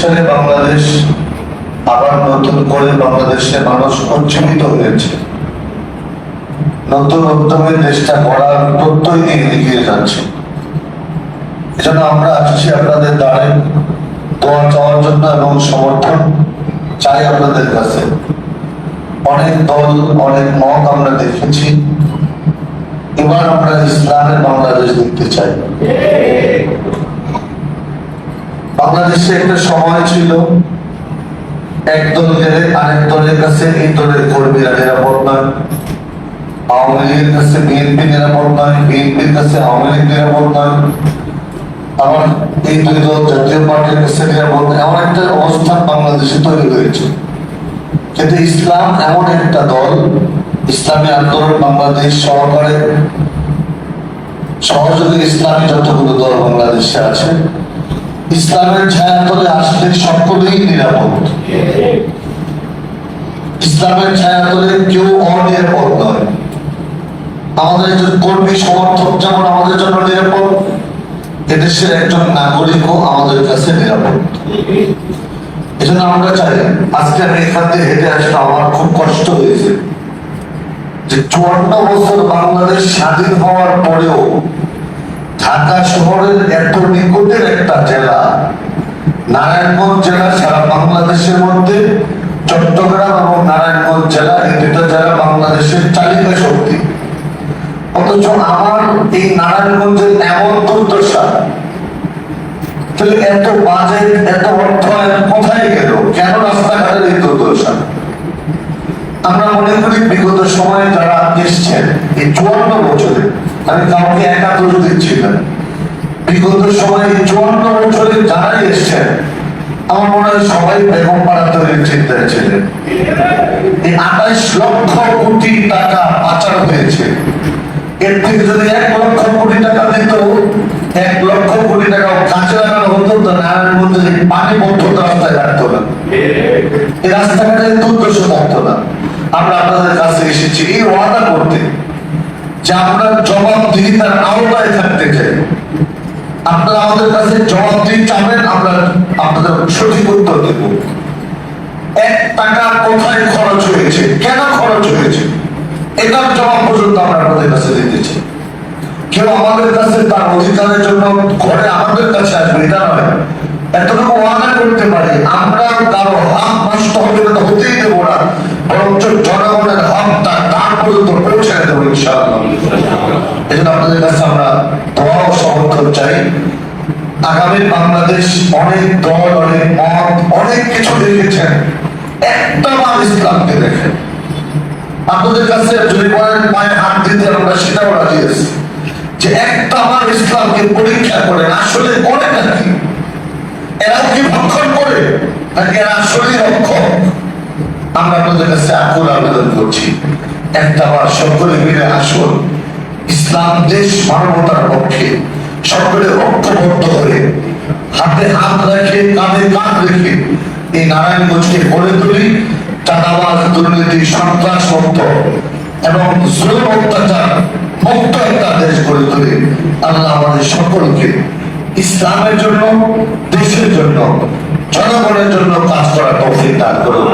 সালে বাংলাদেশ আবার নতুন করে বাংলাদেশে মানুষ উজ্জীবিত হয়েছে। নতুন উদ্যমে দেশটা করার প্রত্যয় নিয়ে এগিয়ে যাচ্ছে। এজন্য আমরা আসছি আপনাদের দ্বারে। দোয়া চাওয়ার জন্য এবং সমর্থন চাই আপনাদের কাছে। অনেক দল, অনেক মত আমরা দেখেছি। এবার আমরা ইসলামের বাংলাদেশ দেখতে চাই। বাংলাদেশে একটা সময় ছিল, এক দল গেলে আরেক দলের কাছে, এই দলের কর্মীরা নিরাপদ নয়। আওয়ামী লীগের কাছে বিএনপি নিরাপদ নয়, বিএনপির কাছে আওয়ামী লীগ নিরাপদ নয়। আবার এই দুই দল জাতীয় পার্টির কাছে নিরাপদ এমন একটা অবস্থান বাংলাদেশে তৈরি হয়েছে। কিন্তু ইসলাম এমন একটা দল, ইসলামী আন্দোলন বাংলাদেশ সহকারে সহযোগী ইসলামী যতগুলো দল বাংলাদেশে আছে ইসলামের ছায়াতলে আসলে সকলেই নিরাপদ। ইসলামের ছায়াতলে কেউ অনিরাপদ নয়। আমাদের একজন কর্মী সমর্থক যেমন আমাদের জন্য নিরাপদ, এদেশের একজন নাগরিকও আমাদের কাছে নিরাপদ। এজন্য আমরা চাই, আজকে আমি এখান থেকে হেঁটে আসলে আমার খুব কষ্ট হয়েছে যে চুয়ান্ন বছর বাংলাদেশ স্বাধীন হওয়ার পরেও ঢাকা শহরের এত নিকটের একটা জেলা, নারায়ণগঞ্জ জেলা সারা বাংলাদেশের মধ্যে, চট্টগ্রাম এবং নারায়ণগঞ্জ জেলা এই দুটো জেলা বাংলাদেশের চালিকা শক্তি। অথচ আমার এই নারায়ণগঞ্জের এমন দুর্দশা, তাহলে এত বাজেট এত অর্থায়ন কোথায় গেল? কেন রাস্তাঘাটের এই দুর্দশা? আমরা মনে করি বিগত সময়ে যারা এসছেন, এই চুয়ান্ন বছরে আমি কাউকে একা দোষ দিচ্ছি না। বিগত সময়ে চুয়ান্ন বছরে যারাই এসছেন, আমার মনে হয় সবাই বেগম পাড়া তৈরির চিন্তায় ছিলেন। এই আঠাইশ লক্ষ কোটি টাকা পাচার হয়েছে। এর থেকে যদি এক লক্ষ কোটি টাকা দিত, এক লক্ষ কোটি টাকা কাজে লাগানো হতো তো নারায়ণগঞ্জে পানি বন্ধ রাস্তায় রাখতো না। এই রাস্তাঘাটে দুর্দশ থাকতো না। আমরা আপনাদের কাছে এসেছি এই ওয়াদা করতে। যে আমরা জবাবদিহিতার আওতায় থাকতে চাই। আপনারা আমাদের কাছে জবাবদিহি চাবেন, আমরা আপনাদের সঠিক উত্তর দেব। এক টাকা কোথায় খরচ হয়েছে? কেন খরচ হয়েছে? এটার জবাব পর্যন্ত আমরা আপনাদের কাছে দিতে চাই। কেউ আমাদের কাছে তার অধিকারের জন্য ঘরে আমাদের কাছে আসবে, এটা নয়। এতটুকু ওয়াদা করতে পারি, আমরা কারও হক নষ্ট হবে না হতেই দেবো না, বরঞ্চ জনগণের হক তার পর্যন্ত পৌঁছে দেবো ইনশাআল্লাহ। এই জন্য আপনাদের কাছে আমরা দোয়া ও সমর্থন চাই। আগামী বাংলাদেশ অনেক দল, অনেক মত, অনেক কিছু দেখেছেন। একটা বার ইসলামকে দেখেন। আপনাদের কাছে যদি বলেন, পায়ে হাত দিতে আমরা, সেটাও রাজি আছি। যে একটা বার ইসলামকে পরীক্ষা করেন আসলে করে নাকি এরাও কি ভক্ষণ করে? নাকি এরা আসলেই রক্ষক? আমরা আপনাদের কাছে আকুল আবেদন করছি। একটা বার সকলে মিলে আসুন। ইসলাম দেশ মানবতার পক্ষে সকলে ঐক্যবদ্ধ হয়ে হাতে হাত রেখে, কাঁধে কাঁধ রেখে এই নারায়ণগঞ্জকে গড়ে তুলি, চাঁদাবাজ, দুর্নীতি, সন্ত্রাস মুক্ত এবং জুলুম অত্যাচার মুক্ত একটা দেশ গড়ে তুলি আল্লাহ আমাদের সকলকে ইসলামের জন্য, দেশের জন্য, জনগণের জন্য কাজ করার তৌফিক দান করুন।